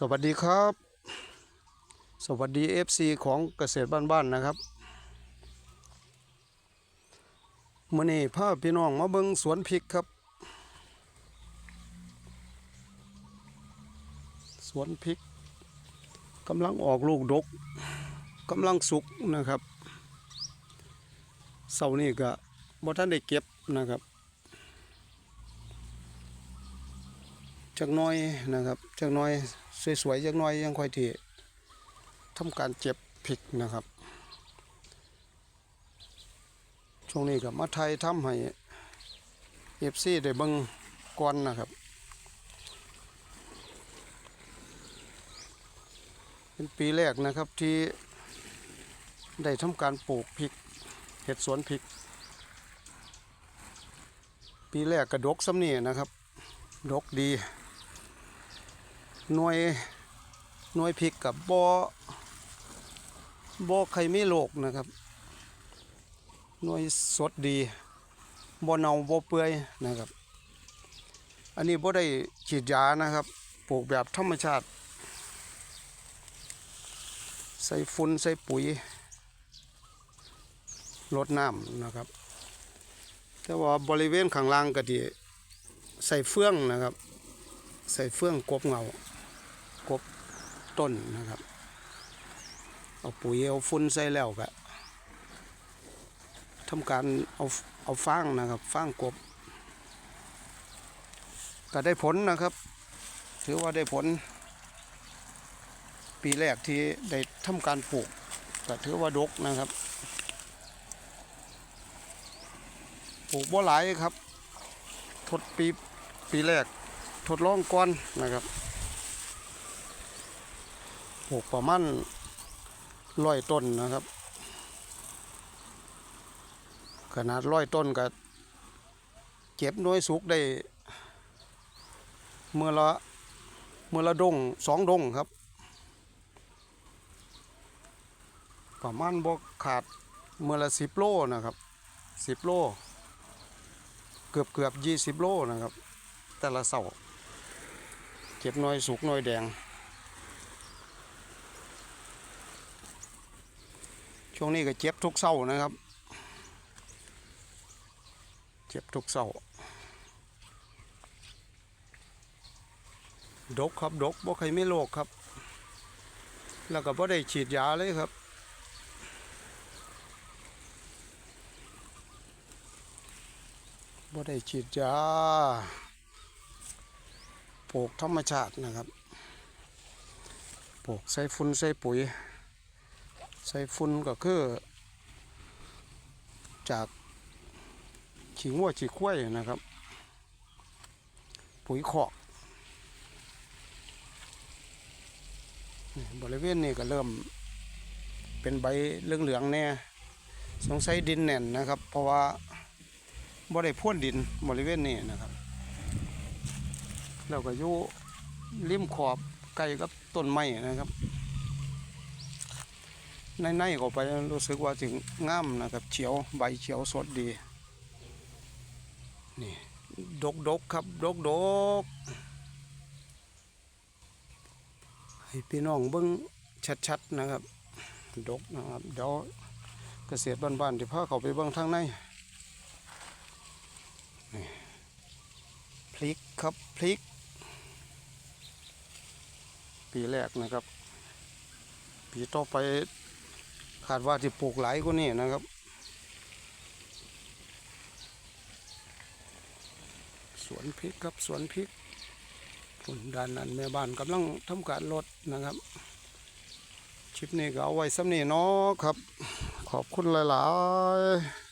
สวัสดีครับ สวัสดี FC ของเกษตรบ้านๆนะครับมื่อนี้พาพี่น้องมาเบิงสวนพริกครับ สวนพริกกำลังออกลูกดกกำลังสุกนะครับเสาร์นี้ก็บ่ท่านได้เก็บนะครับ จักน้อยนะครับจักน้อยสวยๆจักน้อยยังค่อยที่ทำการเจ็บพริกนะครับ ช่วงนี้กับมาไทยทำให้เอฟซีได้เบิ่งก่อนนะครับ เป็นปีแรกนะครับที่ได้ทำการปลูกพริกเห็ดสวนพริก ปีแรกกระดกซ้ำนี่นะครับ ดกดี หน่วยหน่วยพริกกับบ่อบ่อไข่ไม่โลกนะครับหน่วยสดดีบ่เน่าบ่เปื่อยนะครับ อันนี้บ่ได้ฉีดยานะครับ ปลูกแบบธรรมชาติ ใส่ฝุ่นใส่ปุ๋ยลดน้ำนะครับ แต่ว่าบริเวณข้างล่างก็ดีใส่เฟื่องนะครับ ใส่เฟื่องกบเงา กบต้นนะครับ เอาปุ๋ยเอาฝุ่นใส่แล้วก็ทำการเอาเอาฟางนะครับฟางกบ ก็ได้ผลนะครับ ถือว่าได้ผล ปีแรกที่ได้ทำการปลูกก็ถือว่าดกนะครับปลูกบ่หลายครับ ทดปีปีแรกทดลองก่อนนะครับ ปลูกประมาณร้อยต้นนะครับ ขนาดร้อยต้นก็เก็บน้อยสุกได้ เมื่อละเมื่อละดงสองดงครับ ประมาณบกขาดเมื่อละสิบโลนะครับสิบโล เกือบเกือบยี่สิบโลนะครับ แต่ละเสาเก็บน้อยสุกน้อยแดง ช่วงนี้ก็เจ็บทุกเสานะครับ เจ็บทุกเสาดกครับดกบ่ใครไม่โรคครับ แล้วก็บ่ได้ฉีดยาเลยครับ บ่ได้ฉีดยาปลูกธรรมชาตินะครับปลูกใส่ฝุ่นใส่ปุ๋ย ใส่ฝุ่นก็คือจาก ขี้งัวขี้ควายนะครับ ปุ๋ยขอกบริเวณนี้ก็เริ่มเป็นใบเหลืองๆแน่สงสัยดินแน่นนะครับ เพราะว่าบ่ได้พ่นดินบริเวณนี้นะครับแล้วก็อยู่ริมขอบใกล้กับต้นไม้นะครับ ในในๆเข้าไปรู้สึกว่าถึงงามนะครับเขียวใบเขียวสดดีนี่ดกดกๆครับดกดกๆให้พี่น้องเบิ้งชัดๆนะครับ ดกนะครับเดี๋ยวเกษตรบ้านๆที่พาเขาไปเบิ้งทางในพริกครับพริก ปีแรกนะครับ ปีต่อไป คาดว่าจะปลูกหลายกว่านี้นะครับ สวนพริกครับสวนพริกคนด้านนั้นแม่บ้านกำลังทำการลดนะครับคลิปนี้ก็เอาไว้สำนีเนาะครับ ขอบคุณหลาย ๆ